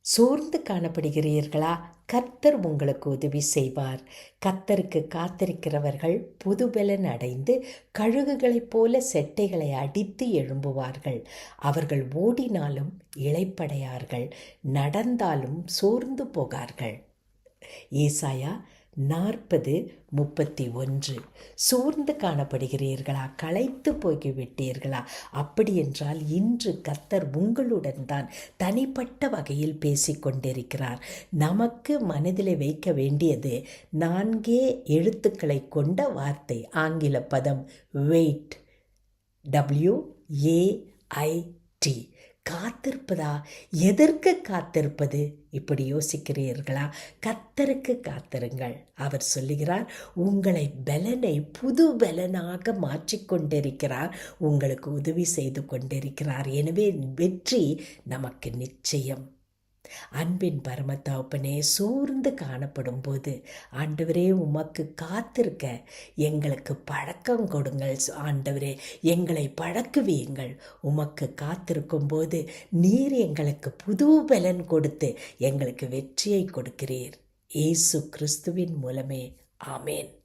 சோர்ந்து காணப்படுகிறீர்களா? கர்த்தர் உங்களுக்கு உதவி செய்வார். கர்த்தருக்கு காத்திருக்கிறவர்கள் புதுபலன் அடைந்து கழுகுகளைப் போல செட்டைகளை அடித்து எழும்புவார்கள். அவர்கள் ஓடினாலும் இளைப்படையார்கள். நடந்தாலும் சோர்ந்து போகார்கள். ஏசாயா நாற்பது முப்பத்தி ஒன்று. சோர்ந்து காணப்படுகிறீர்களா? களைத்து போய்விட்டீர்களா? அப்படி என்றால் இன்று கத்தர் உங்களுடன் தான் தனிப்பட்ட வகையில் பேசிக்கொண்டிருக்கிறார். நமக்கு மனதில் வைக்க வேண்டியது நான்கே எழுத்துக்களை கொண்ட வார்த்தை ஆங்கில பதம் வெயிட் டபிள்யூ ஏஐடி காத்திருப்பதா? எதற்கு காத்திருப்பது? இப்படி யோசிக்கிறீர்களா? கத்தருக்கு காத்திருங்கள். அவர் சொல்லுகிறார் உங்களை பலனை புது பலனாக மாற்றிக்கொண்டிருக்கிறார் உங்களுக்கு உதவி செய்து கொண்டிருக்கிறார். எனவே வெற்றி நமக்கு நிச்சயம். அன்பின் பரமத்தாப்பனே சோர்ந்து காணப்படும் போது ஆண்டவரே உமக்கு காத்திருக்க எங்களுக்கு பழக்கம் கொடுங்கள். ஆண்டவரே எங்களை பழக்குவியுங்கள். உமக்கு காத்திருக்கும் போது நீர் எங்களுக்கு புது பலன் கொடுத்து எங்களுக்கு வெற்றியை கொடுக்கிறீர். இயேசு கிறிஸ்துவின் மூலமே. ஆமேன்.